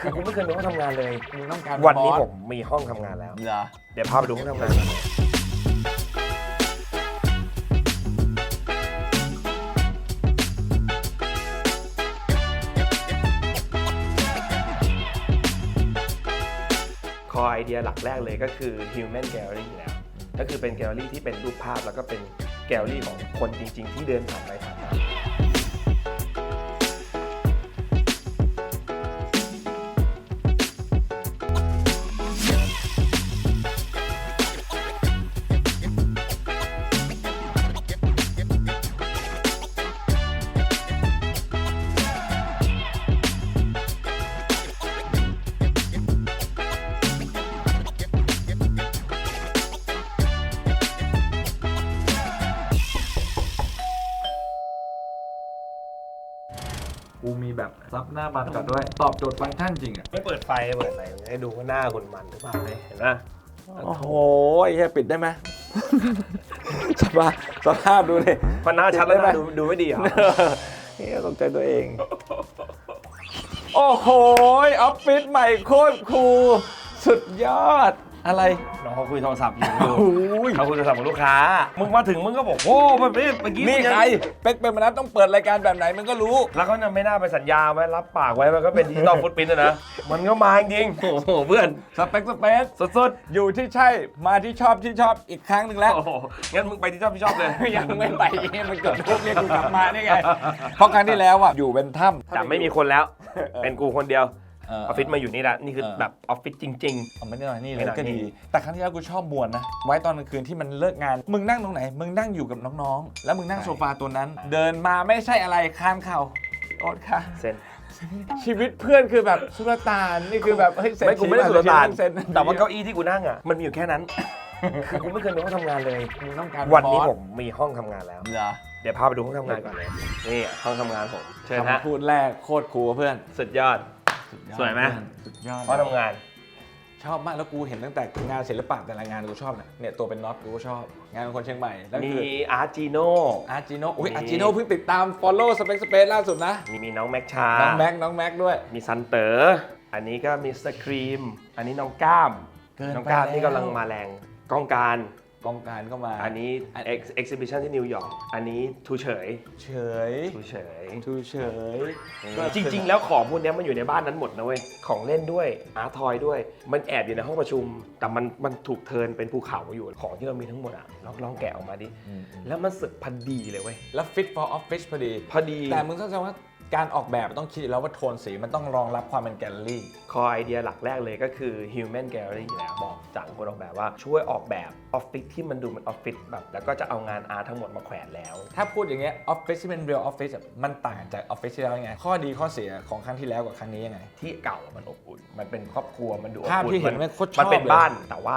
คือกูไม่เคยมีห้องทำงานเลย มึงต้องการวันนี้บอสผมมีห้องทำงานแล้ว เหรอเดี๋ยวพาไปดูห้องทำงานก่อนคอไอเดียหลักแรกเลยก็คือ Human Gallery แล้ว ก็คือเป็นแกลเลอรี่ที่เป็นรูปภาพแล้วก็เป็นแกลเลอรี่ของคนจริง ๆ ที่เดินผ่านไปผ่าน กูมีแบบรับหน้าบัตรก่อนด้วย ตอบโจทย์ฟังก์ชันจริงอะไม่เปิดไฟเปิดอะไรให้ดูว่าหน้าคนมันหรือเปล่าเลยเห็นไหมโอ้โหไอ้แค่ปิดได้ไหม สภาพสภาพดูเลยเพราะหน้าชัดแล้วได้ไหมนะดูดูไม่ดีเหรอนี่ตกใจตัวเอง โอ้โหออฟฟิศใหม่โคตรคูลสุดยอด อะไร น้องเขาคุยโทรศัพท์อยู่โอ้ยเขาคุยโทรศัพท์กับลูกค้า มึงมาถึงมึงก็บอกโอ้เมื่อกี้เมื่อกี้นี่มึงยังใครเป็กเป็นมนัสต้องเปิดรายการแบบไหนมันก็รู้ แล้วเขาเนี่ยไม่น่าไปสัญญาไว้รับปากไว้มันก็เป็นดิจิตอลฟุตปรินท์นะ มันก็มาจริงๆโอ้โหเพื่อนสเปคสเปคสุดอยู่ที่ใช่มาที่ชอบที่ชอบอีกครั้งหนึ่งๆแล้วโอ้โหงั้นมึงไปที่ชอบที่ชอบเลยยังไม่ไปเนี่ยมันเกิดรูปเรียกกูกลับมานี่ไงเพราะครั้งที่แล้วอะอยู่เป็นถ้ำแต่ไม่มีคนแล้ว เป็นกูคนเดียวเออฟฟิศมาอยู่นี่แหละนี่คือออแบบออฟฟิศจริงเอาไม่ได้หน่อยนี่เลยก็ดี แต่ครั้งที่แล้วกูชอบมวนนะ ไว้ตอนกลางคืนที่มันเลิกงาน มึงนั่งตรงไหน มึงนั่งอยู่กับน้องๆ แล้วมึงนั่งโซฟาตัวนั้น เดินมาไม่ใช่อะไรข้ามเข่าโอดค่ะ เซนชีวิตเพื่อนคือแบบสุลต่านนี่คือแบบเฮ้ยเซ็นไม่กูไม่ได้สุลต่านเซ็นแต่ว่าเก้าอี้ที่กูนั่งอะมันมีอยู่แค่นั้นคือกูไม่เคยมีห้องทำงานเลยต้องการวันนี้ผมมีห้องทำงานแล้วเหรอเดี๋ยวพาไปดูห้องทำงานก่อนเลยนี่ห้องทำงานผมเชิญฮะคำพูดแรกโคตรคูลเพื่อน สุดยอด สุดยอดสวยไหม สุดยอดห้องทำงาน ชอบมากแล้วกูเห็นตั้งแต่งานศิลปะแต่ละงานกูชอบเนี่ยเนี่ยตัวเป็นน็อตกูก็ชอบ งานของคนเชียงใหม่แล้วมีคืออาร์จิโน่อาร์จิโนอุ้ยมี อาร์จิโนเพิ่งติดตาม follow space space ล่าสุดนะมีมีน้องแม็กชา น้องแม็กน้องแม็กด้วย มีซันเต๋อ อันนี้ก็มีสครีม อันนี้น้องก้าม เกินไปน้องก้ามนี่แล้วกำลังมาแรง ก้องการ กองการก็มา อันนี้ ex exhibition ที่นิวยอร์ก อันนี้ทูเฉย เฉยทูเฉย ทูเฉยจริง ๆ แล้วของพวกเนี้ยมันอยู่ในบ้านนั้นหมดนะเว้ย ของเล่นด้วย อาร์ทอยด้วย มันแอบอยู่ในห้องประชุม แต่มันมันถูกเทิร์นเป็นภูเขาอยู่ ของที่เรามีทั้งหมดอะ ลองลองแกะออกมาดิ แล้วมันสึกพันดีเลยเว้ย แล้ว fit for office พอดี พอดี แต่มึงต้องเข้าใจว่า การออกแบบต้องคิดอยู่แล้วว่าโทนสีมันต้องรองรับความเป็นแกลเลอรี่ คอไอเดียหลักแรกเลยก็คือ Human Gallery อยู่แล้วบอกจากคนออกแบบว่าช่วยออกแบบออฟฟิศที่มันดูเหมือนออฟฟิศแบบแล้วก็จะเอางานอาร์ตทั้งหมดมาแขวนแล้ว ถ้าพูดอย่างเงี้ยออฟฟิศที่เป็น real office อะมันต่างจากออฟฟิศที่แล้วยังไง ข้อดีข้อเสียของครั้งที่แล้วกับครั้งนี้ยังไง ที่เก่ามันอบอุ่น มันเป็นครอบครัวมันดูอบภาพอุ่นที่เห็นมัไม่โคตรชอบมันเป็นเลย บ้าน แต่ว่า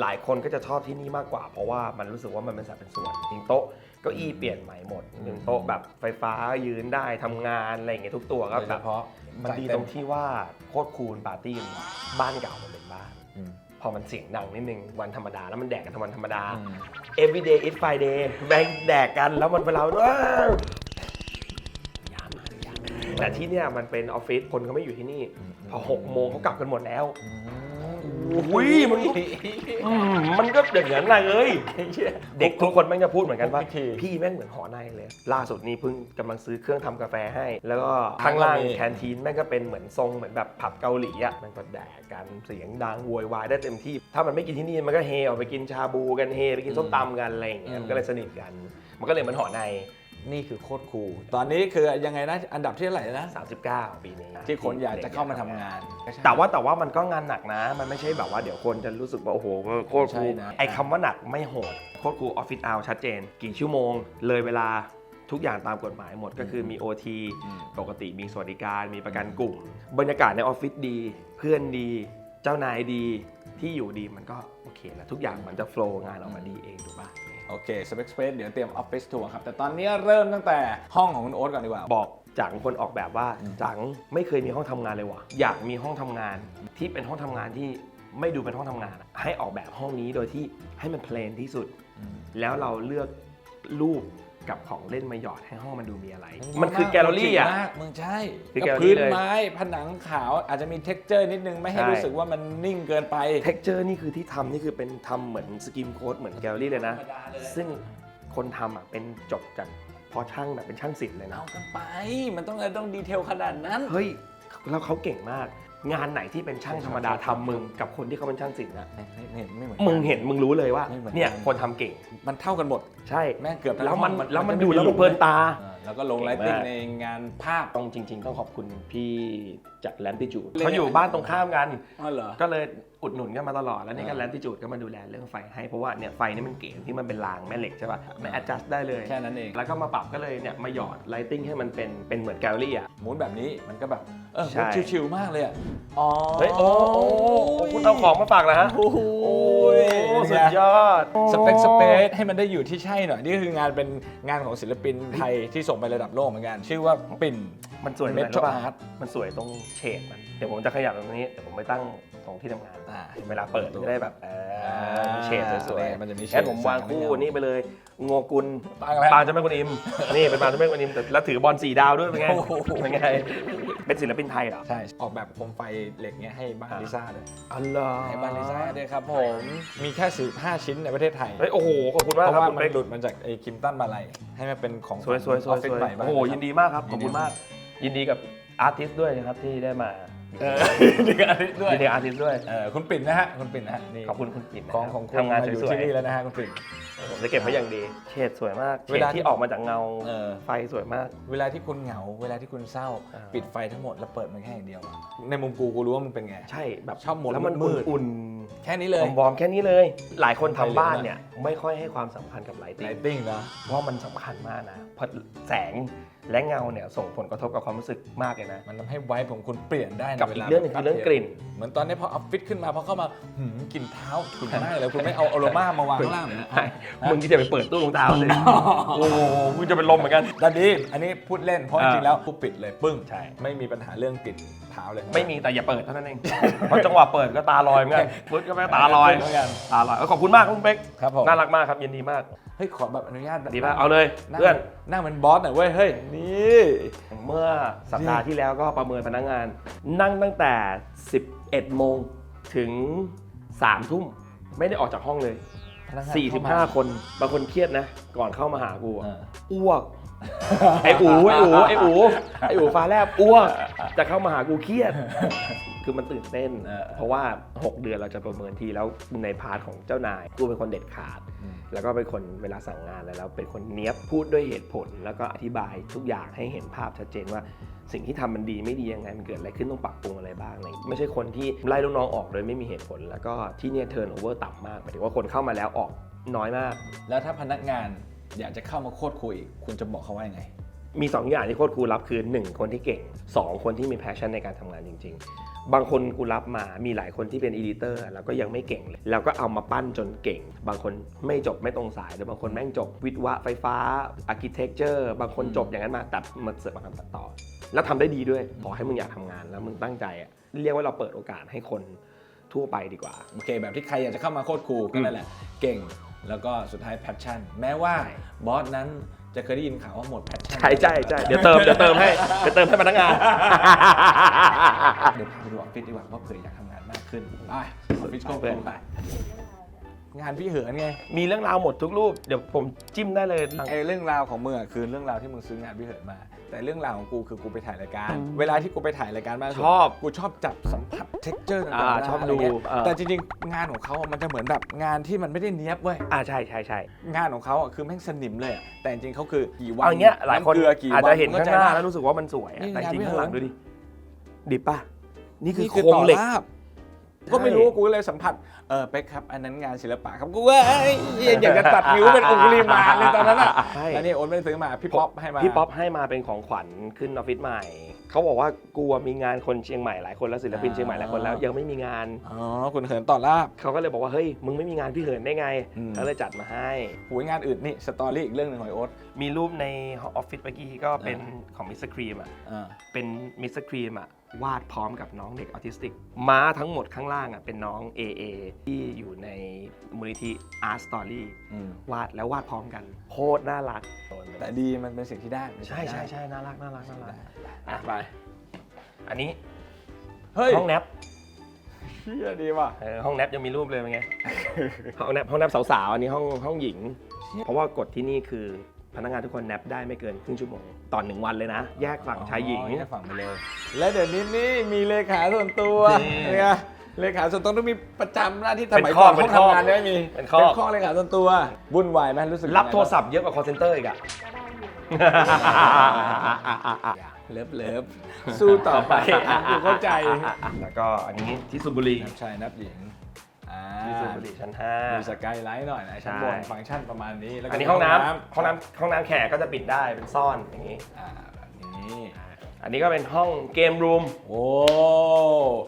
หลายคนก็จะชอบที่นี่มากกว่า เพราะว่ามันรู้สึกว่ามันเป็นสัดเป็นส่วนจริงโต๊ะเก้าอี้เปลี่ยนใหม่หมดหนึ่งโต๊ะแบบไฟฟ้ายืนได้ทำงานอะไรอย่างเงี้ยทุกตัวก็โดยแบเฉบพาะมันดีตรงที่ว่าโคตรคูลปาร์ตี้บ้านเก่ามันเป็นบ้าน อืมพอมันเสียงดังนิดนึงวันธรรมดาแล้วมันแดกกันทั้งวันธรรมดา อืม everyday is Friday แบ่งแดกกันแล้วมันเวลาว้าวอย่ามาอย่าแต่ที่เนี่ยมันเป็นออฟฟิศคนเขาไม่อยู่ที่นี่ พอหกโมงเขากลับกันหมดแล้วอุ้ ยมันอืมมันก็อย่างนั้นเลยเด็กทุกคนแม่งจะพูดเหมือนกันว่าโอเคพี่แม่งเหมือนหอในเลย ล่าสุดนี้เพิ่งกำลังซื้อเครื่องทำกาแฟให้ แล้วก็ข้างล่างมีแคนทีนแม่งก็เป็นเหมือนทรงเหมือนแบบผับเกาหลีอะมันก็แดกกันเสียงดังโวยวายได้เต็มที่ ถ้ามันไม่กินที่นี่มันก็เฮออกไปกินชาบูกันเฮไปกินส้มตำกันอะไรอย่างเงี้ยมันก็เลยสนิทกัน มันก็เลยเหมือนหอใน นี่คือโคตรคูลตอนนี้คือยังไงนะอันดับที่เท่าไหร่นะ 39 ปีนี้ที่คนอยากจะเข้ามาทำงาน แต่ว่าแต่ว่ามันก็งานหนักนะ มันไม่ใช่แบบว่าเดี๋ยวคนจะรู้สึกว่า โอ้โหโคตรครูใช่นะ ไอ้คำว่าหนักไม่โหดโคตรครูออฟฟิศเอาชัดเจน กี่ชั่วโมง เลยเวลาทุกอย่างตามกฎหมายหมดก็คือมี OT ปกติมีสวัสดิการมีประกันกลุ่ม บรรยากาศในออฟฟิศดี เพื่อนดี เจ้านายดีที่อยู่ดีมันก็โอเคแล้วทุกอย่างมันจะโฟล์งานออกมาดีเองถูกป่ะ โอเค Space Space เดี๋ยวเตรียมออฟฟิศทัวร์ครับ แต่ตอนนี้เริ่มตั้งแต่ห้องของคุณโอ๊ตก่อนดีกว่า บอกจังคนออกแบบว่าจังไม่เคยมีห้องทำงานเลยว่ะ อยากมีห้องทำงานที่เป็นห้องทำงานที่ไม่ดูเป็นห้องทำงานอะให้ออกแบบห้องนี้โดยที่ให้มันเพลนที่สุด แล้วเราเลือกรูป กับของเล่นมาหยอดให้ห้องมันดูมีอะไร มันคือแกลเลอรี่อะมากมึงใช่คือกับแกลเลอรี่พื้นเลยไม้ผนังขาวอาจจะมี t e x t อร์นิดนึงไม่ให้ใช่ รู้สึกว่ามันนิ่งเกินไปเท็กเจอร์นี่คือที่ทำนี่คือเป็นทำเหมือนสกิมโค้ดเหมือนแกลเลอรี่เลยนะ ธรรมดาเลยซึ่งคนทำอะเป็นจบจากพอช่างแบบเป็นช่างศิลป์เลยนะ เอากันไป มันต้องอะไรต้องดีเทลขนาดนั้น เฮ้ยแล้วเขาเก่งมาก งานไหนที่เป็นช่างธรรมดาทำมึงกับคนที่เขาเป็นช่างศิลป์นะไม่ไม่ไม่เหมือนมึงเห็นมึงรู้เลยว่าไม่เหมือนเนี่ยกันคนทำเก่งมันเท่ากันหมด ใช่ แม่งเกือบทั้งแล้วมันห้องแล้วมันจะดูไแล้วมันเพลินตาเออ แล้วก็ลงเก่งไลติ้งมากในงานภาพต้องจริง ๆ ต้องขอบคุณพี่จากแลนติจูดเขาอยู่บ้านตรงข้ามกันอ๋อเหรอก็เลยอุดหนุนกันมาตลอด แล้วนี่ก็แลนติจูดก็มาดูแลเรื่องไฟให้ เพราะว่าเนี่ยไฟนี่มันเก๋ที่มันเป็นรางแม่เหล็กใช่ป่ะมัน adjust ได้เลยแค่นั้นเอง แล้วก็มาปรับก็เลยเนี่ยมาหยอดไลติ้งให้มันเป็นเป็นเหมือนแกลเลอรี่อะหมุนแบบนี้มันก็แบบเออใช่ชิวๆมากเลยอะอ๋อเฮ้ยโอ้โอ้คุณเอาของมาฝากนะฮะโอ้โหโอ้สุดยอดสเปคสเปซให้มันได้อยู่ที่ใช่หน่อยนี่คืองานเป็นงานของศิลปินไทยที่ส่งไประดับโลกเหมือนกัน ชื่อว่าปิ่น มันสวยเมตรงไหนทัลรู้ป่ะอาร์ตมันสวยตรงเฉดมัน เดี๋ยวผมจะขยับตรงนี้ เดี๋ยวผมไปตั้ง ตรงที่ทำงานอ่า เวลาเปิดจะได้แบบเออมีเฉดสวยมันจะมีเฉดๆงั้นผมวางคู่นี่ไปเลยโงกุลปางอะไร ปางเจะไม่กุนอิม นี่เป็นปางเจะไม่กุนอิมแต่แล้วถือบอลสีดาวด้วยเป็นไงโอ้โหเป็นไงเป็นศิลปินไทยเหรอใช่ ออกแบบโคมไฟเหล็กเนี้ยให้บ้านอ่าลิซ่าด้วยอ๋อเหรอให้บ้านลิซ่าด้วยครับผม มีแค่15ชิ้นในประเทศไทย เฮ้ยโอ้โหขอบคุณมากเพครับราะว่าคุณมันเป๊กหลุดมาจากไอ้คิมตันมาลัยให้มันเป็นของสวยสวยสอวอยฟฟิสศวยใหม่บ้างโอ้โหยินดีมากครับขอบคุณยินดีมาก ยินดีกับอาร์ติสด้วยนะครับที่ได้มา เออดีกับอาทิตย์ด้วยยินดีกับอาร์ติสด้วยเออคุณปิ่นนะฮะคุณปิ่นนะฮะนี่ขอบคุณคุณปิ่นนะของรับของคุณทำงานมาอยู่สวยที่นี่แล้วนะฮะคุณปิ่น ๆผมจะเก็บไว้อย่างดี เฉดสวยมากเฉเวดลาที่ออกมาจากเงาเออ ไฟสวยมาก เวลาที่คุณเหงา เวลาที่คุณเศร้า อ่า ปิดไฟทั้งหมดแล้วเปิดมันแค่อย่างเดียวอะในมุมกูกูรู้ว่ามันเป็นไง ใช่แบบชอบหมดแล้วมันมืด อุ่นแค่นี้ๆเลย วอร์มๆแค่นี้เลย หลายคนทำบ้านไฟเหลืองอะเนี่ยไม่ค่อยให้ความสำคัญกับไลติ้ไลงติ้งนะเพราะมันสำคัญมากนะเพราะแสง และเงาเนี่ยส่งผลกระทบกับความรู้สึกมากเลยนะ มันทำให้ไวบ์ของคุณเปลี่ยนได้ในกับเวอีลากเรื่องหนึงคือเรื่องกลิ่น เหมือนตอนนี้พอออฟฟิศขึ้นมาพอเข้ามาหืมกลิ่นเท้ากลิ่นได้เลยคุณไม่เอาอโรมามาวางข้างล่างเหรอใช่มึงที่จะไปเปิดตู้รองเท้าเลย โอ้โหมึงจะเป็นลมเหมือนกันดันดีอันนี้พูดเล่นเพราะจอ่าริงๆแล้วกูปิดเลยปึ้งใช่ ไม่มีปัญหาเรื่องกลิ่นเท้าเลย ไม่มีแต่อย่าเปิดเท่านั้นเอง เพราะจังหวะเปิดก็ตาลอยเหมือนกันปุ๊บก็ไม่ตาลอย เหมือนกัน ตาลอยเออขอบคุณมากคุณเป๊กครับผม น่ารักมากครับยินดีมาก เฮ้ยขอแบบอนุญาตแบบดีมากเอาเลยงเพื่อนนั่งเป็นบอสหน่อยเว้ยเฮ้ยนี่เมื่อสัปดาห์ที่แล้วก็ประเมินพนักงาน นั่งตั้งแต่ 11 โมงถึง 3 ทุ่มไม่ได้ออกจากห้องเลยพนักงานเข้ม45 คนบางคนเครียดนะ ก่อนเข้ามาหากูอะเอออ้วกไอ้อูไอ้อูไอ้อูไอ้อูฟ้าแลบอ้วกจะเข้ามาหากูเครียด คือมันตื่นเต้น เออเพราะว่า 6 เดือนเราจะประเมินทีแล้วในพาร์ทของเจ้านายกูเป็นคนเด็ดขาด อืม แล้วก็เป็นคนเวลาสั่งงานแล้วแล้วเป็นคนเนี้ยบพูดด้วยเหตุผล แล้วก็อธิบายทุกอย่างให้เห็นภาพชัดเจนว่า สิ่งที่ทำมันดีไม่ดียังไง มันเกิดอะไรขึ้นต้องปรับปรุงอะไรบ้างอะไรอย่างเงี้ยไม่ใช่คนที่ไล่ลูกน้องออกโดยไม่มีเหตุผล แล้วก็ที่เนี่ยเทิร์นโอเวอร์ต่ำมากหมายถึงว่าคนเข้ามาแล้วออกน้อยมาก แล้วถ้าพนักงานอยากจะเข้ามาโคตรคุย คุณจะบอกเขาว่ายังไง มี 2 อย่างที่โค้ชครูรับคือ 1 คนที่เก่ง 2 คนที่มีแพชชั่นในการทำงานจริง ๆ บางคนกูรับมามีหลายคนที่เป็นอีดิเตอร์แล้วก็ยังไม่เก่งเลยแล้วก็เอามาปั้นจนเก่ง บางคนไม่จบไม่ตรงสายหรือบางคนแม่งจบวิศวะไฟฟ้าอาร์เคเต็กเจอร์บางคนจบอย่างนั้นมาแต่มาเสิร์ฟมาทำตัดต่อ แล้วทำได้ดีด้วยขอให้มึงอยากทำงานแล้วมึงตั้งใจอะเรียกว่าเราเปิดโอกาสให้คนทั่วไปดีกว่าโอเค แบบที่ใครอยากจะเข้ามาโคตรคูลก็นั่นแหละเก่งแล้วก็สุดท้ายแพชชั่น แม้ว่าบอสนั้น จะเคยได้ยินข่าวว่าหมดแพชชั่นใช่ใช่ใช่เดี๋ยวเติมเดี๋ยวเติมให้เดี๋ยวเติมให้พนักงาน เดี๋ยวพาไปดูออฟฟิศดีกว่าว่าเผื่ออยากทำงานมากขึ้นไปออฟฟิศโคตรคูลไป งานพี่เหินไงมีเรื่องราวหมดทุกรูป เดี๋ยวผมจิ้มได้เลยไอ้เรื่องราวของมึงอะคือเรื่องราวที่มึงซื้องานพี่เหินมา แต่เรื่องราวของกูคือกูไปถ่ายรายการอืมเวลาที่กูไปถ่ายรายการบ้านชอบกูชอบจับสัมผัสเท็กเจอร์ต่างอ่าๆชอบะไรเงี้ยดูเออ แต่จริงๆ งานของเขาอะมันจะเหมือนแบบงานที่มันไม่ได้เนี้ยบเว้ยอ่าใช่ใช่ใช่ งานของเขาอะคือแม่งสนิมเลยอะแต่จริงๆเขาคือกี่วันเอาอย่างเงี้ยหลายคนำเกลือกี่อาจวัจะเห็นข้างหน้าเข้แล้วใจปะรู้สึกว่ามันสวยอะนี่แต่จริงงานๆข้างหลังไม่ดูเหรอดิดิบป่ะ นี่คือนี่โครงเหล็กต่อภาพ ก็ไม่รู้ว่ากูเลยสัมผัสเออเป๊กครับ อันนั้นงานศิลปะครับกูเว้ยอยากจะตัดนิ้วเป็นองคุลีมานเลยตอนนั้นอะใช่ แล้วนี่โอนไม่ได้ซื้อมาพี่ป๊อปให้มาพี่ป๊อปให้มาเป็นของขวัญขึ้นออฟฟิศใหม่ เขาบอกว่ากูอะมีงานคนเชียงใหม่หลายคนแล้วศิลปินเชียงใหม่หลายคนแล้วยังไม่มีงาน อ๋อคุณเหินต่อลาบ เขาก็เลยบอกว่าเฮ้ยมึงไม่มีงานพี่เหินได้ไงอืม เขาเลยจัดมาให้ หูยงานอื่นนี่สตอรี่อีกเรื่องหนึ่งหอยโอ๊ต มีรูปในออฟฟิศเมื่อกี้ก็เป็นของมิสเตอร์ครีมอะอ่าเป็นมิสเตอร์ครีมอะวาดพร้อมกับน้องเด็กออทิสติก ม้าทั้งหมดข้างล่างอะเป็นน้อง AA ที่อยู่ในมูลนิธิ Art Story อืมวาดแล้ววาดพร้อมกันโคตรน่ารัก แต่ดีมันเป็นสิ่งที่ได้เป็นสิ่งใช่ที่ใช่ได้ใช่น่ารักน่ารักน่ารักอะไป อันนี้เฮ้ยห้องแนบเชี่ยดีว่ะ เออห้องแนบยังมีรูปเลยเป็นไง ห้องแนบห้องแนบสาวๆอันนี้ห้องห้องหญิง เพราะว่ากฎที่นี่คือ พนักงานทุกคนแนบได้ไม่เกินครึ่งชั่วโมงต่อหนึ่งวันเลยนะ แยกฝั่งชายหญิง อ๋อแยกฝั่งไปเลย และเดี๋ยวนี้นี่มีเลขาส่วนตัวนี่เนี่ย เลขาส่วนตัวต้องมีประจำหน้าที่สเป็นมัยข้ก่ออนเป็ห้อนงข้อทำงานไม่มีเป็นข้อข้อเลขาส่วนตัววุ่นวายไหมรู้สึกรับโทรศัพท์เยอะกว่า call center อีกอะเลิฟเลิฟสู้ต่อไปอะกูเข้าใจแล้วก็อันนี้ที่สุบุรีนับชายนับหญิง อ่าที่สุบุรีชั้นมีสกายไลท์หน่อยนะชั้นบนใช่ ฟังก์ชันประมาณนี้แล้ว5ก็อันนี้ห้องน้ำห้องน้ำห้องน้ำแขกก็จะปิดได้เป็นซ่อนอย่างนี้ อ่าแบบนี้อันนี้ก็เป็นห้องเกมรูมโอ้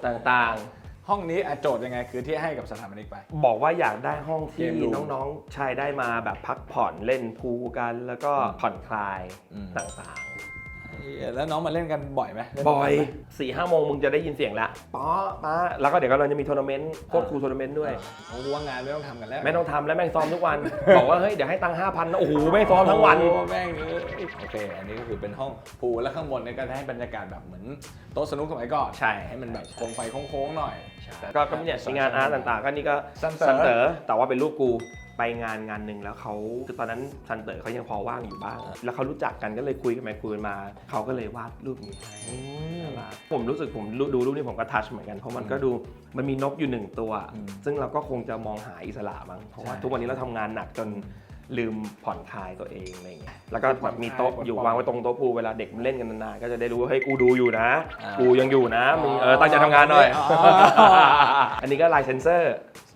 ต่างห้องนี้อะโจทย์ยังไงคือที่ให้กับสถาปนิกไป ๆ บอกว่าอยากได้ห้องที่เกมรูมน้องๆชายได้มาแบบพักผ่อนเล่นพูลกัน แล้วก็ผ่อนคลายอืม ต่าง แล้วน้องมาเล่นกันบ่อยไหมเล่นๆบ่อย4ี่ห้าโมงมึงจะได้ยินเสียงละป๊อป๊าแล้วก็เดี๋ยวก็เราจะมีทัวร์นาเมนต์โคตรคูลทัวร์นาเมนต์ด้วยผมรู้ว่างานไม่ต้องทำกันแล้วไม่ต้องทำแล้วแม่งซ้อมทุกวัน บอกว่าเฮ้ยเดี๋ยวให้ตังค์ห้าพันนะโอ้โหไม่ซ้อมทั้งวันโอ้แม่งเอ้ยโอเค อันนี้ก็คือเป็นห้องพูลแล้วข้างบนเนี่ยก็จะให้บรรยากาศแบบเหมือนโต๊ะสนุกสมัยก่อนใช่ให้มันแบบโคมไฟโค้งๆหน่อยก็ก็เนี่ยมีงานอาร์ตต่างๆ ก็นี่ก็ซันเต๋อเต๋อแต่ว่าเป็นลูกกู ไปงานงานหนึ่งแล้วเขาคือตอนนั้นซันเต๋อเขายังพอว่างอยู่บ้าง แล้วเขารู้จักกันก็เลยคุยกันไปคุยกันมา เขาก็เลยวาดรูปนี้ให้น่ารักผมรู้สึกผมดูรูปนี้ผมก็ทัชเหมือนกัน เพราะมันก็ดูมันมีนกอยู่หนึ่งตัวอืมซึ่งเราก็คงจะมองหาอิสระมั้งเพราะว่าใช่ทุกวันนี้เราทำงานหนักจนลืมผ่อนคลายตัวเองอะไรอย่างเงี้ย แล้วก็แบบมีโต๊ะอยู่วางไว้ตรงโต๊ะพูลเวลาเด็กมันเล่นกันนานๆ ก็จะได้รู้ว่าเฮ้ยกูดูอยู่นะอ่ากูยังอยู่นะ มึงเออตั้งใจทำงานหน่อยอ๋ออันนี้ก็ลายเซนเซอร์ยอด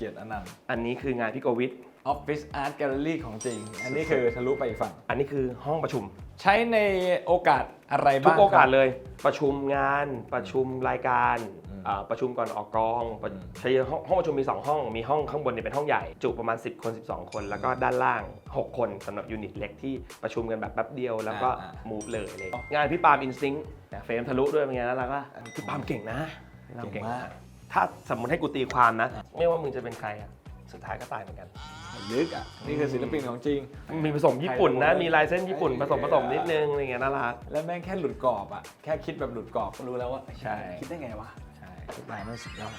เกียรติอนันต์อันนี้คืองานพี่โกวิทออฟฟิศอาร์ตแกลเลอรี่ของจริง อันนี้คือทะลุไปอีกฝั่ง อันนี้คือห้องประชุม ใช้ในโอกาสอะไรทุบ้ากงโอกาสครับเลย ประชุมงานประชุมรายการอืมอ่าประชุมก่อนออกกองประอืมใช้ห้องห้องประชุมมี 2 ห้อง มีห้องข้างบนเนี่ยเป็นห้องใหญ่ จุประมาณ 10 คน 12 คน แล้วก็ด้านล่าง 6 คนสำหรับยูนิตเล็กที่ประชุมกันแบบแป๊บเดียวแล้วก็อ่ามูฟเลยเลย งานพี่ปาล์มอินซิงเฟรมทะลุด้วยเป็นไงน่ารักอะพี่ปาล์มเก่งนะพี่ปาล์มเก่งมาก ถ้าสมมติให้กูตีความนะ ไม่ว่ามึงจะเป็นใครอะ สุดท้ายก็ตายเหมือนกัน ลึกอะ นี่คือศิลปินของจริง มีผสมญี่ปุ่นนะใครรู้มีลายเส้นญี่ปุ่นไอ้ผสมผสมนิดนึงอะไรเงี้ยน่ารัก แล้วแม่งแค่หลุดกรอบอะ แค่คิดแบบหลุดกรอบก็รู้แล้วว่าใช่ คิดได้ไงวะ ใช่ทุกอย่างมันสุดยอด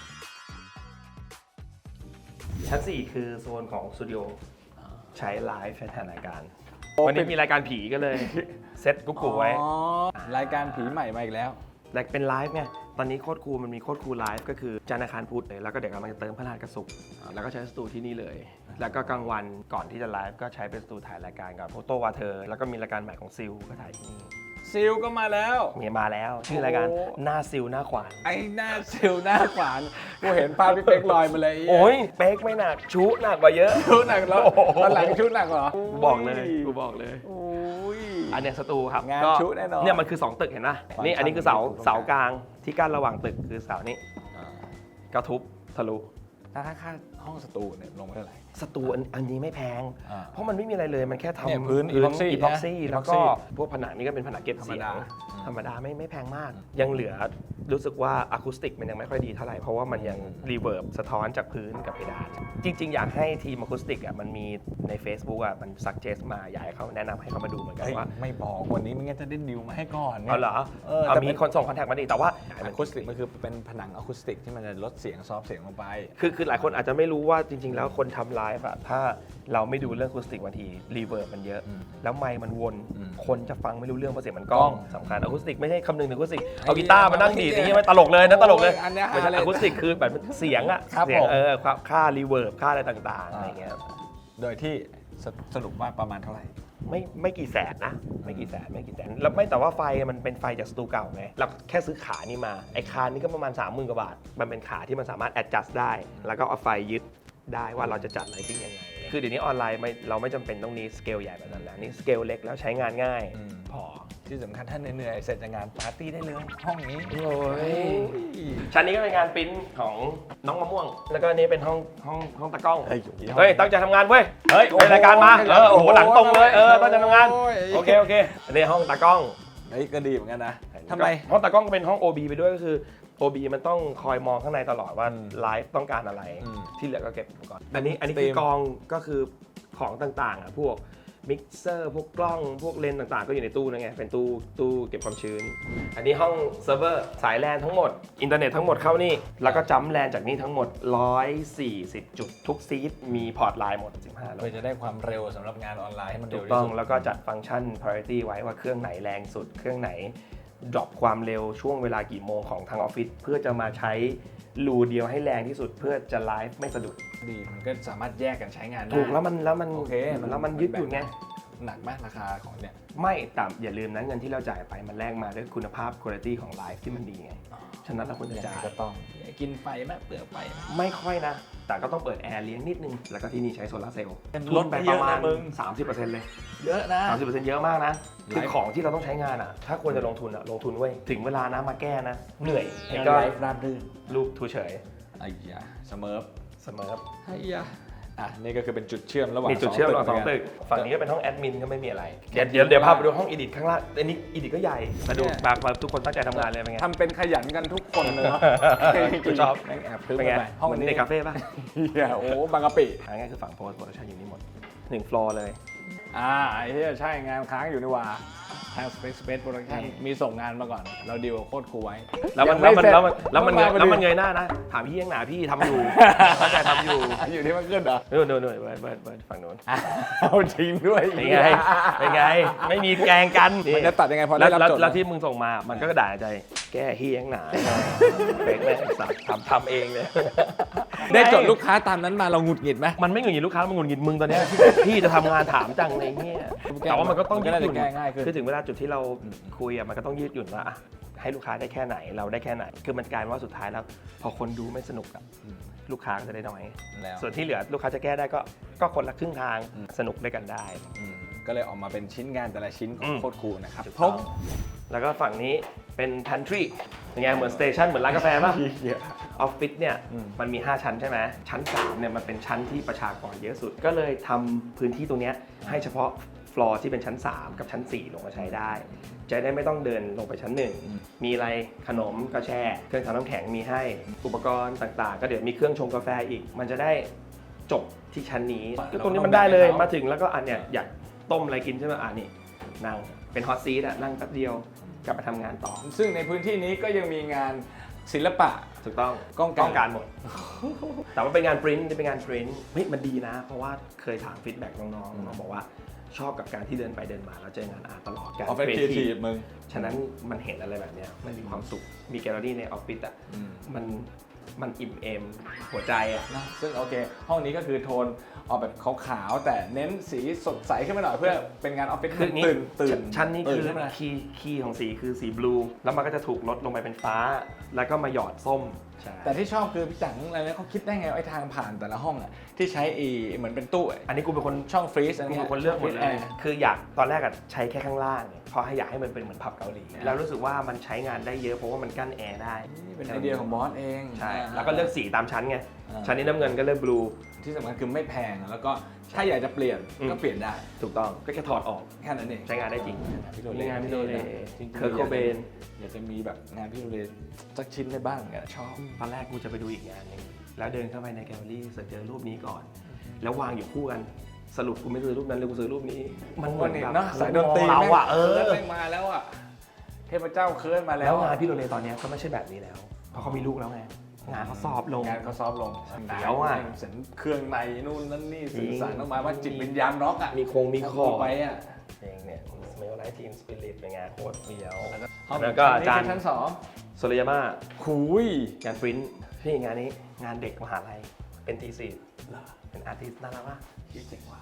ชั้น 4 คือโซนของสตูดิโอใช้ไลฟ์ใช้ถ่ายรายการโอ้วันนี้เป็นมีรายการผีก็เลย เซ็ตกุ๊กกูไว้อ๋อรายการผีใหม่มาอีกแล้วแต่เป็นไลฟ์ไงต อนนี้โคตรคูลมันมีโคตรคูลไลฟ์ก็คือจันทร์อังคารพุธเลยแล้วก็เดี๋ยวกำลังจะเติมพฤหัสกับศุกร์แล้วก็ใช้สตูที่นี่เลย แล้วก็กลางวันก่อนที่จะไลฟ์ก็ใช้เป็นสตูถ่ายรายการกับโฟโต้วาเธอแล้วก็มีรายการใหม่ของซิลก็ถ่ายที่นี่ซิลก็มาแล้ว มีมาแล้ว ชื่อรายการโอ้ หน้าซิลหน้าขวาน ไอ้หน้าซิลหน้าขวานกูเห็นภาพพี่เป๊กลอยมาเลยโอ้ยเป๊กไม่หนักชูหนักกว่าเยอะ ชุดหนักแล้วโอ้โห ตอนหลังชุดหนักเหรอกูบอกเลยกูบอกเลย โอ้ย อันเนี้ยสตูครับงานก็ชุแน่นอนเนี่ยมันคือ 2 ตึกเห็นปะฟังก์นี่อันนี้คือเสาชันมันอยู่ตรงกลางเสากลางที่กั้นระหว่างตึกคือเสานี้อ่าก็ทุบทะลุถ้าค่า ห้องสตูเนี่ยลงไปเท่าไหร่ สตูอันอันนี้ไม่แพง อ่าเพราะมันไม่มีอะไรเลยมันแค่เนี่ยทำพื้น epoxy อีพ็อกซี่นะแล้วก็ epoxy พวกผนังนี่ก็เป็นผนังเก็บเสียงธรรมดาอืมธรรมดาไม่ไม่แพงมาก ยังเหลือรู้สึกว่าอะคูสติกมันยังไม่ค่อยดีเท่าไหร่ เพราะว่ามันยังรีเวิร์บสะท้อนจากพื้นกับเพดานจริง ๆ อยากให้ทีมอะคูสติกอะมันมีใน Facebook อะมันสักเจสมาอยากให้เขาแนะนำให้เขามาดูเหมือนกันเฮ้ยว่าไม่บอกวันนี้ไม่งั้นจะได้ดิวมาให้ก่อนไงเอาเหรอเออเอาแต่มีเป็นคนส่งคอนแทคมาดีแต่ว่า อะคูสติกมันคือเป็นผนังอะคูสติกที่มันจะลดเสียงซอฟต์เสียงลงไป คือคือหลายคนอาจจะไม่รู้ว่าจริง ๆ แล้วคนทำไลฟ์อะถ้าเราไม่ดูเรื่องอะคูสติกบางทีรีเวิร์บมันเยอะอืมแล้วไมค์มันวน อืมคนจะฟังไม่รู้เรื่องเพราะเสียงมันกล้องกล้องสำคัญอะคูสติกไม่ใช่คำนึงถึงอะคูสติกไอ้เอากีตาร์มานั่งดีดเหี้อยย่างนี้ไม่ตลกเลยนะตลกเลยโอ้ยอันเนี้ยไม่ใช่ฮาเลยอะคูสติกคือแบบเสียงอะครับเสียงผม เออความค่ารีเวิร์บค่าอะไรต่างๆอะไรเงี้ย โดยที่สสรุปว่าประมาณเท่าไหร่ ไม่ไม่กี่แสนนะ ไม่กี่แสนไม่กี่แสนแล้วไม่แต่ว่าไฟมันเป็นไฟจากสตูเก่าไงเราแค่ซื้อขานี่มาไอ้คานนี่ก็ประมาณ3 0,000กว่าบาท มันเป็นขาที่มันสามารถ adjust ได้ แล้วก็เอาไฟยึดได้ว่าเราจะจัดไลติ้งยังไง คือเดี๋ยวนี้ออนไลน์ไม่เราไม่จำเป็นต้องนี้สเกลใหญ่แบบนั้นแล้วนี่สเกลเล็กแล้วใช้งานง่ายอืมพอ ที่สำคัญท่านเหนื่อยๆเสร็จจากงานปาร์ตี้ได้เลยห้องนี้โอ้ยชั้นนี้ก็เป็นงานปริ้นของน้องมะม่วง แล้วก็อันนี้เป็นห้องห้องห้องตากล้อง เฮ้ยเฮ้ยตั้งใจทำงานเว้ย เฮ้ยเป็นรายการมา เออโอ้โหหลังตรงเลย เออตั้งใจทำงานโอ้ยโอเคโอเค อันนี้ห้องตากล้อง เฮ้ยก็ดีเหมือนกันนะทำไมเพราะตากล้องก็เป็นห้อง OB ไปด้วยก็คือ OB มันต้องคอยมองข้างในตลอดว่าอืมไลฟ์ต้องการอะไรอืมที่เหลือก็เก็บอุปกรณ์ อันนี้อันนี้สตรีคืมอกองก็คือของต่างๆอะพวก มิกเซอร์พวกกล้องพวกเลนส์ต่างๆ ก็อยู่ในตู้นั่นไง เป็นตู้ตู้เก็บความชื้น อันนี้ห้องเซิร์ฟเวอร์สายแลนทั้งหมด อินเทอร์เน็ตทั้งหมดเข้านี่ แล้วก็จัมป์แลนจากนี่ทั้งหมด 140 จุดทุกซีดมีพอร์ตไลน์หมด 15เพื่อจะได้ความเร็วสำหรับงานออนไลน์ให้มันถูเร็วกที่ต้องสุดแล้วก็จัดฟังก์ชัน priority ไว้ว่าเครื่องไหนแรงสุด เครื่องไหนดรอปความเร็วช่วงเวลากี่โมงของทางออฟฟิศเพื่อจะมาใช้รูเดียวให้แรงที่สุดเพื่อจะไลฟ์ไม่สะดุด ดีมันก็สามารถแยกกันใช้งานได้ ถูกแล้วมันแล้วมันโอเคมันแล้วมันยึดอยู่ไง หนักไหมราคาของเนี่ย ไม่แต่อย่าลืมนะเงินที่เราจ่ายไปมันแลกมาด้วยคุณภาพคุณภาพของไลฟ์ที่มันดีไงฉะนั้นเราควรจะยังไงจ่ายก็ต้องกินไฟไหมเปลือกไฟไหมไม่ค่อยนะ แต่ก็ต้องเปิดแอร์เลี้ยงนิดนึง แล้วก็ที่นี่ใช้โซลาร์เซลล์ลดไปทุนเยปอะระมานะณมึง30%เลย เยอะนะ30%เยอะมากนะคือไลฟ์ของที่เราต้องใช้งานอะ ถ้าควรจะลงทุนอะลงทุนเว้ยถึงเวลานะมาแก้นะ เหนื่อยงานก็ไลฟ์ราบรื่นรูปทูเฉยไอ้ยาเสมอ เสมอครับไอ้ยาอะนี่ก็คือเป็นจุดเชื่อมระหว่างมีจุดเชื่อมระหว่างสองหมืนตึนกฝั่งนี้ก็เป็นห้องแอดมินก็ไม่มีอะไร เดี๋ยวเดี๋ยวเดี๋ยวพาไปดูห้องอีดิทข้างล่างอันนี้อีดิทก็ใหญ่ มาดูเนี่ยแบบแบบทุกคนตั้งใจทำงานเลยเป็นไงทำเป็นขยันกันทุกคนเลยเนาะกูชอบแม่งแอบพลึ้งเป็นไงไปห้องเหมือนนี้ในคาเฟ่ป่ะเหี้ยโอ้บางกะปิอันนี้คือฝั่งโพสต์โปรดักชั่นอยู่นี่หมดหนึ่งฟลอร์เลย อ่าไอ้เหี้ยใช่งานค้างอยู่นี่หว่า ทาง Space Space Production มีส่งงานมาก่อน เราดีลกับโคตรครูไว้แล้วมันยังแล้วมันไเสร็จแล้วมันแล้วมันเงยพิ่แล้วมันพอดีเงยหน้านะ ถามพี่ยังหนาพี่ทำอยู่ตั้งใจทำอยู่ อยู่ที่มันขึ้นเหรอนู่นนู่นนู่นเบิร์ดเบิร์ดเบิร์ดฝั่งนู้นเอาจริงด้วยเป็นไงเป็นไง ไม่มีแกงกันมันจะตัดยังไงพอแล้ได้วรับแล้วโจทย์แล้วที่มึงส่งมามันก็ด่าใจ แก้เฮียยังหนาเบรกแม่งไอ้สัตว์ทำทำเองเลยได้โจทย์ลูกค้าตามนั้นมาเราหงุดหงิดไหมมันไม่หงุดหงิดลูกค้ามันหงุดหงิดมึงตอนเนี้ยพี่จะทำงานถามจังในเงี้ยแต่ว่ามันก็ต้องมันยืก็ดน่าหจะยุ่นแก้ง่ายขึ้นคือถึงเวลาจุดที่เราคุยอะมันก็ต้องยืดหยุ่นว่าอะให้ลูกค้าได้แค่ไหนเราได้แค่ไหน คือมันกลายเป็นว่าสุดท้ายแล้ว พอคนดูไม่สนุกอะลูกค้าก็จะได้น้อย แล้วส่วนที่เหลือลูกค้าจะแก้ได้ก็ก็คนละครึ่งทางสนุกด้วยกันได้ อืมก็เลยออกมาเป็นชิ้นงานแต่ละชิ้นขออืงมโคตรครูนะครับถูกต้องแล้วก็ฝั่งนี้เป็น pantry เป็นไงเหมือนสเตชันเหมือนร้านกาแฟป่ะเหี้ยออฟฟิศเนี่ยอืม มันมี 5 ชั้นใช่ไหมชั้น3เนี่ยมันเป็นชั้นที่ประชากรเยอะสุด ก็เลยทำพื้นที่ตรงเนี้ยให้เฉพาะ ฟลอร์ที่เป็นชั้น 3 กับชั้น 4 ลงมาใช้ได้ จะได้ไม่ต้องเดินลงไปชั้น 1 มีอะไรขนมก็แช่ เครื่องทำน้ำแข็งมีให้ อุปกรณ์ต่างๆ ก็เดี๋ยวมีเครื่องชงกาแฟอีก มันจะได้จบที่ชั้นนี้ก็ตรงนี้มันได้เลยมาถึงแล้วก็อันเนี้ยอยากต้มอะไรกินใช่ไหมอะนี่นั่งเป็นฮอตซีทอะนั่งแป๊บเดียวกลับมาทำงานต่อ ซึ่งในพื้นที่นี้ก็ยังมีงาน ศิลปะ ถูกต้องกล้องการการหมด แต่ว่าเป็นงานปริ้นเป็นงานปริ้นเฮ้ยมันดีนะ เพราะว่าเคยถามฟีดแบ็กน้องๆน้องบอกว่าชอบกับการที่เดินไปเดินมาแล้วเจองานอาร์ตตลอดการ ออฟฟิศครีเอทีฟมึง ฉะนั้นมันเห็นอะไรแบบเนี้ยมันมีความสุขมีแกลเลอรี่ในออฟฟิศอะ อืม มัน มันอิ่มเอมหัวใจอะนะซึ่งโอเค ห้องนี้ก็คือโทนออกแบบขาวๆแต่เน้นสีสดใสขึ้นมาหน่อยเพื่อเป็นงานออฟฟิศคืออย่างนี้ตื่นตื่นชั้นนี้ตื่คือขึ้นมา คีย์คีย์ของสีคือสีบลู แล้วมันก็จะถูกลดลงไปเป็นฟ้า แล้วก็มาหยอดส้มใช่แต่ที่ชอบคือพี่จังอะไรนะเขาคิดได้ไงว่าไอ้ทางผ่านแต่ละห้องอะที่ใช้อีเหมือนเป็นตู้อันนี้กูเป็นคนช่องฟรีซอันกูนี้เป็นคนเลือกหมดเลแอยร์ คืออยากตอนแรกอะใช้แค่ข้างล่างเนี่ย เพราะให้อยากให้มันเป็นเหมือนผับเกาหลีแล้วรู้สึกว่ามันใช้งานได้เยอะเพราะว่ามันกั้นแอร์ได้นี่เป็นไอเดียของบอสเองใช่แล้วก็เลือกสีตามชั้นไงอ่าชั้นนี้น้ำเงินก็เลือกบลูที่สำคัญคือไม่แพงแล้วก็ถ้าอยากจะเปลี่ยนอืมก็เปลี่ยนได้ถูกต้องก็แค่ถอดออกแค่นั้นเองใช้งานได้จริงพี่โรนี่เล่งานพี่โรเล่จริงๆเคิร์กโคเบนอยากจะมีแบบงานพี่โรเล่สักชิ้นได้บ้างเนี่ยชอบตอนแรกกูจะไปดูอีกงานหนึงแล้วเดินเข้าไปในแกลเลอรี่เสร็จเจอรูปนี้ก่อน แล้ววางอยู่คู่กัน สรุปกูไม่ซื้อรูปนั้นเลยกูซื้อรูปนี้ มันเหมือนแบบเนาะสายดนตรีเราแม่งอะเออแม่งมาแล้วอะเทพเจ้าเคิร์นมาแล้แล้ววงานอะพี่โรเลตอนเนี้ยก็ไม่ใช่แบบนี้แล้ว เพราะเขามีลูกแล้วไงงานเขาสอบลงงานเขาซอฟต์ลงเดี๋ยวอะเสร็จเครื่องในนู่นนั่นนี่จริงสื่อสารออกมาว่าจิตวิญญาณร็อกอะมีโคงมีคอทำไปอะเองเนี่ยสมัยไลท์ทีมสปิริตเป็นไงโคตรเฟี้ยวห้องแล้วก็อาจารย์นี่คือชั้นสองโซลยาม่าหุยงานปริ้นพี่งานนี้งานเด็กมหาลัยเป็นทีสีเป็นอาร์ติสต์น่ารักมาก ยี่เจ๋งว่ะ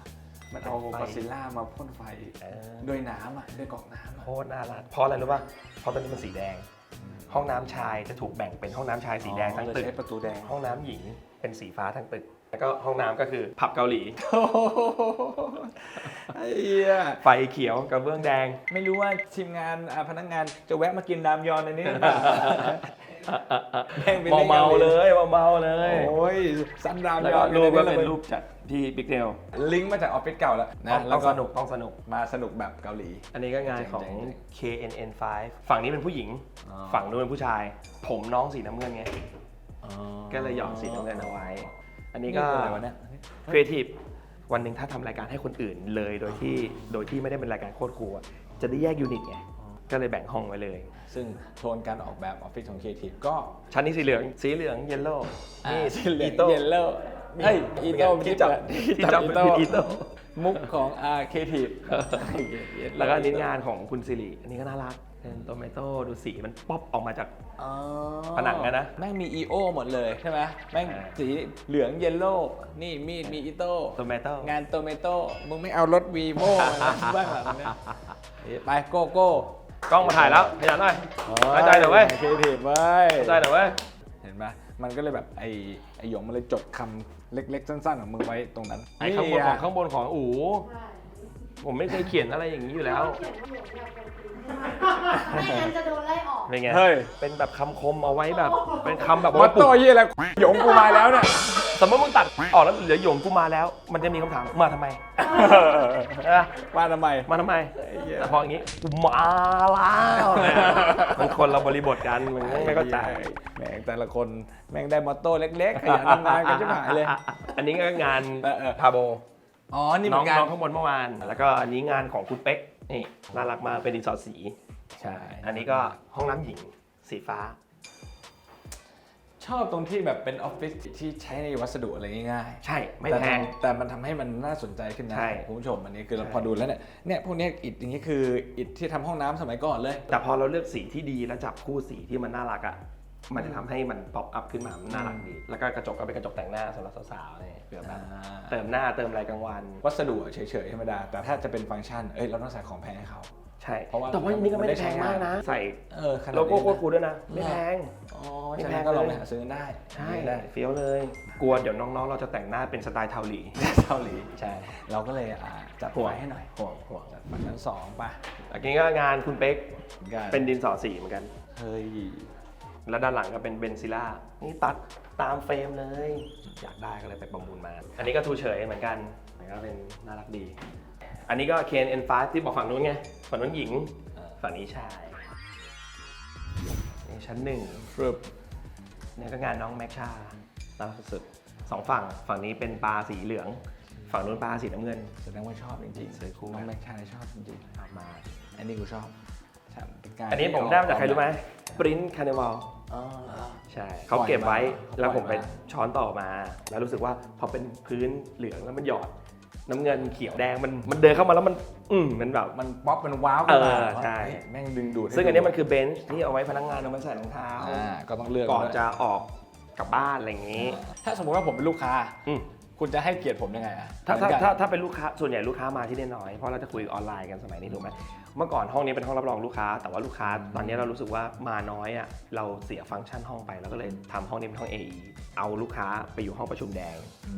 มันเอาไฟบาซิลล่ามาพ่นไฟเออด้วยน้ำอะด้วยกรอกน้ำอะโคตรน่ารักเพราะอะไรรู้ป่ะเพราะตอนนี้มันสีแดง ห้องน้ำชายจะถูกแบ่งเป็นห้องน้ำชายสีแดงทั้งอ๋อตึกเลยใช้ประตูแดงห้องน้ำหญิงเป็นสีฟ้าทั้งตึก แล้วก็ห้องน้ำก็คือผับเกาหลี โอ้โหไอ้เหี้ยไฟเขียวกับเบื้องแดง ไม่รู้ว่าทีมงานอ่าพนักงานจะแวะมากินน้ำยอนในนี้หรือเปล่า แม่งไปเมาล่นเมาๆเลยเมาเมาๆเลย โอ้ยซันดาวแล้วยก็อนรูปก็ใเป็นรูปจัด ที่บิ๊กเดลลิงก์มาจากออฟฟิศเก่าแล้วต้อนะงแล้ต้วองก็สนุกต้องสนุก มาสนุกแบบเกาหลี อันนี้ก็งานของ เจ๋ง KNN5 ฝั่งนี้เป็นผู้หญิง อ๋อ ฝั่งนู้นเป็นผู้ชาย ผมน้องสีน้ำเงินไง ก็เลยหยอดสีน้ำเงินเอาไว้ อันนี้นี่ก็คืออะไรวะเนี่ย ครีเอทีฟวันหนึ่งถ้าทำรายการให้คนอื่นเลยโดยที่โดยที่ไม่ได้เป็นรายการโคตรครูอะจะได้แยกยูนิตไง ก็เลยแบ่งห้องไว้เลย ซึ่งโทนการออกแบบออฟฟิศของ Creative ก็ชั้นนี้สีเหลือง สีเหลืองเยลโล่นี่นี่สีเหลืองอีโต้ เยลโล่ เฮ้ยอีโต้ที่จับที่จับอีเป็นโต้อีโต้มุกของอาร์เคทีฟแล้วก็อันนี้งานของคุณสิริอันนี้ก็น่ารักเป็นโตเมโต้ดูสีมันป๊อปออกมาจากผนังอะนะแม่งมี EO หมดเลยใช่ไหมแม่งใช่สีเหลืองเยลโล่นี่มีดมีอีโต้โตเมโต้งานโตเมโต้มึงไม่เอารถวีโม่บ้างเหรอเนี่ยไปโก้โก้กล้องมาถ่ายแล้วขยันหน่อยเข้าใจหน่อยเว้ยเคทีฟเว้ยเข้าใจหน่อยเว้ยเห็นไหม มันก็เลยแบบไอไอหยงมันเลยจดคำเล็ก ๆ สั้นๆของมึงไว้ตรงนั้นไอ้ข้างบนของะข้างบนของอู๋ผมไม่เคยเขียนอะไรอย่างนี้อยู่แล้ว ไม่งั้นจะโดนไล่ออก เป็นไงเฮ้ย เป็นแบบคำคมเอาไว้แบบ เป็นคำแบบมอว่าตโต้ยี่อะไรหยงกูมาแล้วเนี่ย สมมติมึงตัดออกแล้วเหลือหยงกูมาแล้ว มันจะมีคำถามมาทำไมนะมาทำไม มาทำไมแต่พออย่างนี้กูมาแล้วเนี่ยมันคนเราบริบทกันมึงไม่เข้าใจ แม่งแต่ละคนแม่งได้มอตโต้เล็กๆขยันทำงานกันชิบหายเลยอันนี้ก็งานเออเออ พาโบอ๋อ นี่เหน้มือองนกัน น้องข้างบนเมื่อวาน แล้วก็อันนี้งานของคุณเป๊ก นี่น่ารักมากเป็นดินสอสีใช่ อันนี้ก็ห้องน้ำหญิงสีฟ้า ชอบตรงที่แบบเป็นออฟฟิศที่ใช้ในวัสดุอะไรง่ายๆใช่ไม่แต่แพงทำแต่มันทำให้มันน่าสนใจขึ้นนะใช่คุณผู้ชมอันนี้คือเราใช่ พอดูแล้วเนี่ยเนี่ยพวกเนี้ยอิฐอย่างนี้คืออิฐที่ทำห้องน้ำสมัยก่อนเลย แต่พอเราเลือกสีที่ดีแล้วจับคู่สีที่มันน่ารักอะ มันจะทำให้มันป๊อปอัพขึ้นมามันน่ารักดี แล้วก็กระจกก็เป็นกระจกแต่งหน้าสำหรับสาวๆเนี่ยเผื่อแบบเติมหน้าเติมอะไรกลางวัน วัสดุเฉยๆธรรมดา แต่ถ้าจะเป็นฟังก์ชัน เอ้ยเราต้องใส่ของแพงให้เขา ใช่เพราะว่าแต่ว่านี่ก็ไม่ได้แพงมากนะ ใส่เออขนาดนี้โลโก้โคตรคูลด้วยนะ ไม่แพง อ๋อไม่ใช่แพงก็ลองเลยไปหาซื้อกันได้ใช่ได้เฟี้ยวเลย กลัวเดี๋ยวน้องๆ เราจะแต่งหน้าเป็นสไตล์เทาหลี เกาหลีใช่ เราก็เลยอ่าจัดห่วงไว้ให้หน่อยห่วงห่วงจัดฝั่งชั้นสองป่ะอันนี้ก็งานคุณเป๊ก กัเป็นดินสอสีเหมือนกัน เฮ้ย แล้วด้านหลังก็เป็นเบนซิล่า นี่ตัดตามเฟรมเลย อยากได้ก็เลยไปประมูลมา อันนี้ก็ทูเฉยเหมือนกันแต่ก็เป็นน่ารักดี อันนี้ก็ KN5 ที่บอกฝั่งนู้นไง ฝั่งนู้นหญิง ฝั่งนี้ชายนี่ชั้นหนึ่งฟรึบนี่ก็งานน้องแม็กชาน่ารักสุดๆสองฝั่ง ฝั่งนี้เป็นปลาสีเหลือง ฝั่งนู้นปลาสีน้ำเงิน แสดงว่าชอบจริงๆซื้อคู่น้องแม็กชายชอบจริงเอามาๆอันนี้กูชอบใช่เป็นการอันนี้ผมได้มาจากใครรู้ไหมปริ้นคาร์นิวัล อ๋อ ใช่เขาเก็บไว้ปล่อยมาแล้วผมไปปล่อยมา ช้อนต่อมา แล้วรู้สึกว่าพอเป็นพื้นเหลืองแล้วมันหยอด น้ำเงินเขียวแดงมันมันเดินเข้ามาแล้วมัน อืมมันแบบ มันป๊อปมันว้าวขึ้นมาเออใช่ เฮ้ยแม่งดึงดูดให้ซึ่งอันนี้มันคือเบนช์ที่เอาไว้พนักงานเอาไว้ใส่รองเท้าอ่าก็ต้องเลือกก่อนด้วยจะออกกลับบ้านอะไรอย่างนี้ ถ้าสมมติว่าผมเป็นลูกค้า อืม คุณจะให้เกียรติผมยังไงอะถ้าเหมืถ้าอนกันถ้าถ้าเป็นลูกค้าส่วนใหญ่ลูกค้ามาที่นี่น้อยเพราะเราจะคุยออนไลน์กันสมัยนี้ถูกไหมเมื่อก่อนห้องนี้เป็นห้องรับรองลูกค้า แต่ว่าลูกค้าตอนนี้เรารู้สึกว่ามาน้อยอะเราเสียฟังก์ชันห้องไปแล้วก็เลยทำห้องนี้เป็นห้อง AE เอาลูกค้าไปอยู่ห้องประชุมแดง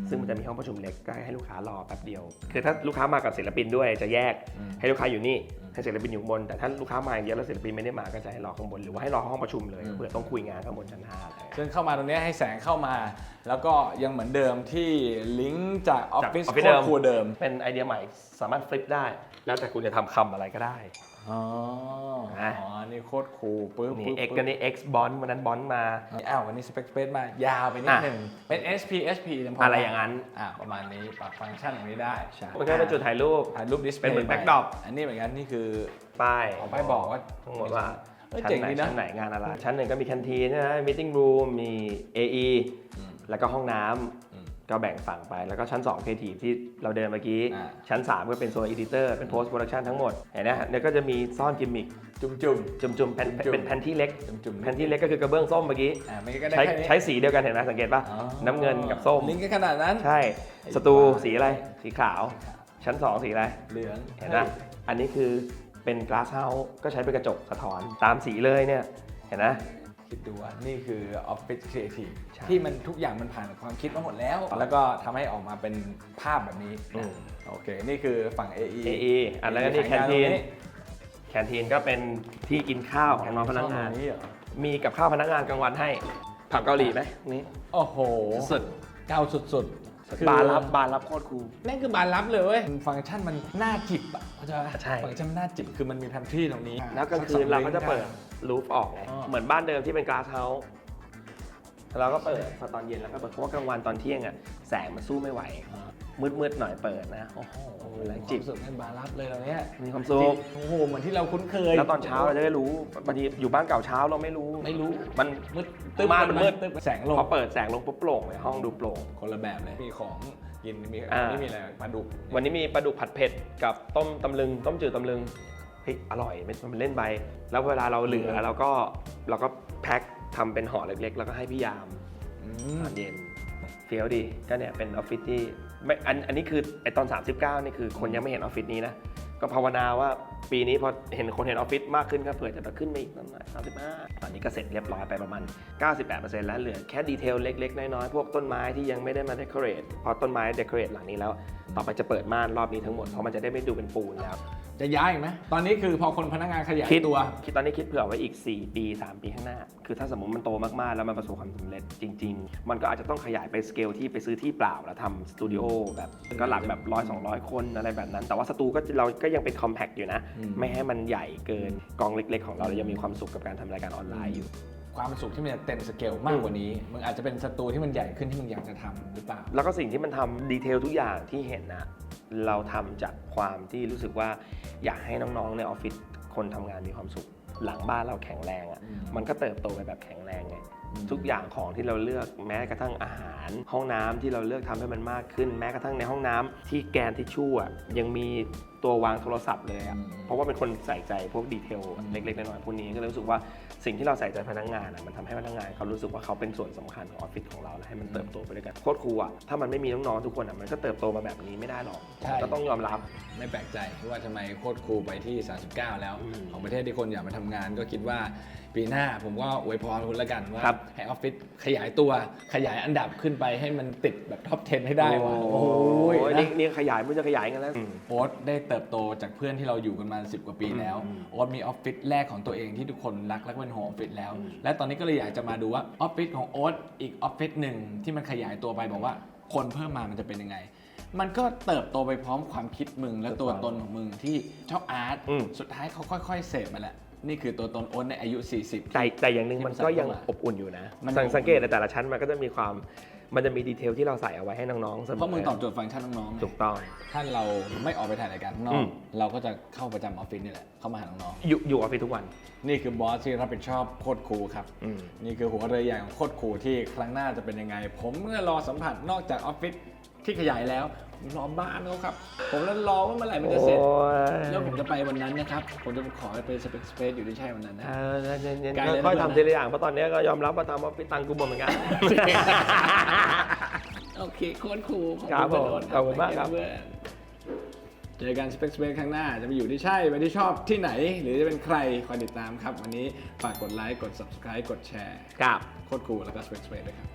ซึ่งมันจะมีห้องประชุมเล็กก็ให้ลูกค้ารอแป๊บเดียว คือถ้าลูกค้ามากับศิลปินด้วยจะแยกอืมให้ลูกค้าอยู่นี่ให้ศิลปินอยู่ข้างบน แต่ถ้าลูกค้ามาอย่างเดียวแล้วศิลปินไม่ได้มาก็จะให้รอข้างบนหรือว่าให้รอห้องประชุมเลยเผื่อต้องคุยงานข้างบนชั้นห้าอะไร ซึ่งเข้ามาตรงเนี้ยให้แสงเข้ามา แล้วก็ยังเหมือนเดิมที่ลิงก์จากออฟฟิศจาก office โคเดิตรมคูลเดิมเป็นไอเดียใหม่สามารถฟลิปได้ แล้วแต่คุณจะทำคำอะไรก็ได้ อ๋ออะอ๋อนี่โคตรคูลปึ๊บนี่ ปึ๊บ X กันนี่ X บอลวันนั้นบอลมานี่อ้าววันนี้สเปคสเปซมายาวไปนิดอะหนึ่งเป็น SP SP ยังพอะไรอย่างนั้น อะประมาณนี้ปรับฟังก์ชันตรงนี้ได้ใช่มันก็เป็นจุดถ่ายรูป ถ่ายรูปดิสเพเป็นย์เหมือน backdrop อันนี้เหมือนกันนี่คือป้ายออกไปบอกว่า ทั้งหมดว่าเอ้ยชั้นเจ๋งไหนดีนะ ชั้นไหนงานอะไร ชั้นหนึ่งก็มีแคนทีนนะ meeting room มี AE อืม แล้วก็ห้องน้อืมำก็แบ่งฝั่งไป แล้วก็ชั้น 2 creative ที่เราเดินเมื่อกี้ อ่า ชั้น 3 ก็เป็นโซน editor เป็น post production ทั้งหมดเห็นไหมเนี่ยก็จะมีซ่อนกิมมิคจุ่มจุ่มจุ่มๆแผ่นจุ่มๆ เป็นแผ่นที่เล็ก จุ่มจุ่มแผ่นที่เล็กก็คือกระเบื้องส้มเมื่อกี้ อ่าไม่ก็ได้ใช้แค่นี้ใช้สีเดียวกันเห็นไหมสังเกตป่ะ อ๋อน้ำเงินกับส้ม ลิงก์กันขนาดนั้น ใช่สตูสีอะไร สีขาว ชั้น 2 สีอะไร เหลืองเห็นไหมอันนี้คือเป็น glass house ก็ใช้เป็นกระจกสะท้อนตามสีเลยเนี่ย เห็นไหม คิดดูว่านี่คือออฟฟิศครีเอทีฟใช่ ที่มันทุกอย่างมันผ่านความคิดมาหมดแล้ว แล้วก็ทำให้ออกมาเป็นภาพแบบนี้อืมโอเค นี่คือฝั่ง AE AE อันแล้วก็นี่แคนทีนแคนทีนก็เป็นที่กินข้าวของน้องพนักงาน นี้เหรอมีกับข้าวพนักงานกลางวันให้ ผักเกาหลีไหมนี่โอ้โหสุด เก้าสุดใคือบาร์รับบาร์รับโคตรคูล แม่งคือบานลับเลยเว้ย ฟังก์ชันมันน่าจิบอะเข้าใจปะใช่ ฟังก์ชันมันน่าจิบคือมันมีพันที่ตรงนี้แล้วกลางคืนเราก็จะเปิดรูฟออกไงอ๋อเหมือนบ้านเดิมที่เป็นก a า s เฮาส์เราก็เปิดพอตอนเย็นเราก็เปิดเพราะว่ากลางวันตอนเที่ยงอะแสงมันสู้ไม่ไหว มืดๆหน่อยเปิดนะโอ้โหโอ้โหแล้วจิจิบบสุดเป็นบานลับเลยเราเนี้ยมีความสุขโอ้โหเหมือนที่เราคุ้นเคยแล้วตอนเช้าเราจะได้รู้บางทีอยู่บ้านเก่าเช้าเราไม่รู้ไม่รู้มันมืดตึ๊บม่านมันมืดตึ๊บแสงลงพอเปิดแสงลงปุ๊บโปร่งเลยห้องดูโปร่งคนละแบบเลยมีของกินมีอ่าไม่มีอะไรปลาดุก วันนี้มีปลาดุกผัดเผ็ดกับต้มตำลึง ต้มจืดตำลึงเฮ้ยอร่อยไม่มันเล่นไปแล้วเวลาเราเหลือเราก็เราก็แพ็คทำเป็นห่อเล็กๆ แล้วก็ให้พี่ยามอืมตอนเย็นเฟี้ยวดีก็เนี่ยเป็นออฟฟิศที่ ไม่อันอันนี้คือไอตอน 39 นี่คือคนยังไม่เห็นออฟฟิศนี้นะ ก็ภาวนาว่าปีนี้พอเห็นคนเห็นออฟฟิศมากขึ้นก็เผื่อจะขึ้นไปอีกประมาณ35 ตอนนี้ก็เสร็จเรียบร้อยไปประมาณ 98%แล้วเหลือแค่ดีเทลเล็ก ๆ น้อยๆ พวกต้นไม้ที่ยังไม่ได้มาเดคอเรทพอต้นไม้เดคอเรทหลังนี้แล้ว ต่อไปจะเปิดม่านรอบนี้ทั้งหมดเพราะมันจะได้ไม่ดูเป็นปูนแล้ว จะย้ายอีกไหมตอนนี้คือพอคนพนักงานขยายคิดตัว คิดตอนนี้คิดเผื่อไว้อีก 4 ปี 3 ปีข้างหน้า คือถ้าสมมติมันโตมากๆ แล้วมันประสบความสำเร็จจริง ๆ มันก็อาจจะต้องขยายไปสเกลที่ไปซื้อที่เปล่าแล้วทำสตูดิโอแบบก็หลักแบบร้อยสองร้อยคนอะไรแบบนั้น แต่ว่าสตูก็เราก็ยังเป็นคอมแพ t อยู่นะ อืม ไม่ให้มันใหญ่เกินกองเล็ก ๆ ของเราเรายังมีความสุขกับการทำรายการออนไลน์อยู่ ความสุขที่มันจะเต็มสเกลมากกว่านี้มึงอาจจะเป็นสตูที่มันใหญ่ขึ้นที่มึงอยากจะทำหรือเปล่า แล้วก็สิ่งที่มันทำดีเทลทุกอย่างที่เห็นนะ เราทำจากความที่รู้สึกว่าอยากให้น้องๆในออฟฟิศคนทำงานมีความสุข หลังบ้านเราแข็งแรงอะ่ะอืมมันก็เติบโตไปแบบแข็งแรงไงอืมทุกอย่างของที่เราเลือกแม้กระทั่งอาหาร ห้องน้ำที่เราเลือกทำให้มันมากขึ้น แม้กระทั่งในห้องน้ำที่แกนทิชชู่อะยังมี ตัววางโทรศัพท์เลยอะอืมเพราะว่าเป็นคนใส่ใจพวกดีเทลอืมเล็กๆน้อยๆพวกนี้ก็เลยรู้สึกว่าสิ่งที่เราใส่ใจพนักงานอะมันทำให้พนักงานเขารู้สึกว่าเขาเป็นส่วนสำคัญของออฟฟิศของเราและให้มันเติบโตไปด้วยกันโคตรครูอะถ้ามันไม่มีน้องๆทุกคนอะมันก็เติบโตมาแบบนี้ไม่ได้หรอกใช่ก็ต้องยอมรับไม่แปลกใจว่าทำไมโคตรครูไปที่ 39 แล้วอืมของประเทศที่คนอยากมาทำงาน ก็คิดว่าปีหน้าผมก็อวยพรคุณละกันว่าครับให้ออฟฟิศขยายตัวขยายอันดับขึ้นไปให้มันติดแบบท็อป 10 ให้ได้ว่ะโอ้โหนี่นะนี่ขยายมันจะขยายกันแล้วโอ๊ตได้เติบโตจากเพื่อนที่เราอยู่กันมา 10 กว่าปีแล้วอืมโอ๊ตมีออฟฟิศแรกของตัวเองที่ทุกคนรักและเป็นหัวออฟฟิศแล้ว อืม และตอนนี้ก็เลยอยากจะมาดูว่าออฟฟิศของโอ๊ตอีกออฟฟิศหนึ่งที่มันขยายตัวไปบอกว่าคนเพิ่มมามันจะเป็นยังไง มันก็เติบโตไปพร้อมความคิดมึงและตัวตนของมึงที่ชอบอาร์ตอืม สุดท้ายเขาค่อย ๆ เสพมาแหละนี่คือตัวตนโอ๊ตในอายุ 40 แต่แต่อย่างหนึ่งที่มัมันนก็ยังใส่เข้ามาอบอุ่นอยู่นะ มันสังอบอุ่น สังเกตในแต่ละชั้นมันก็จะมีความ มันจะมีดีเทลที่เราใส่เอาไว้ให้น้องๆเสมอเพราะมึงตอบโจทย์ฟังก์ชันน้องๆไงถูกต้อง ถ้าเราไม่ออกไปถ่ายรายการข้างนออืก ม เราก็จะเข้าประจำออฟฟิศนี่แหละ เข้ามาหาน้องๆอยู่อยู่ออฟฟิศทุกวันนี่คือบอสที่รับผิดชอบโคตรครูครับ อืม นี่คือหัวเรือใหญ่ของโคตรครูที่ครั้งหน้าจะเป็นยังไง ผมเมื่อรอสัมผัสนอกจากออฟฟิศที่ขยายแล้ว รอบ้านเขาครับ ผมแล้วรอว่าเมื่อไหร่มันจะเสร็จ แล้วผมจะไปวันนั้นนะครับ ผมจะขอไปสเปซสเปซอยู่ที่ใช่วันนั้นนะ เออเย็นไกลเลยนะๆค่อยเพื่อนทำทีละอย่างเพราะตอนนี้ก็ยอมรับว่าตามออฟฟิศตังค์กูหมดเหมือนกัน โอเคโคตรครูขอบครับคุณผมโดนขอบคุณมากครับเพื่อนเจอกันสเปซสเปซข้างหน้าจะไปอยู่ที่ใช่ไปที่ชอบที่ไหน หรือจะเป็นใครคอยติดตามครับ วันนี้ฝากกดไลค์กด subscribe กดแชร์ครับโคตรครูแล้วก็สเปซสเปซด้วยครับ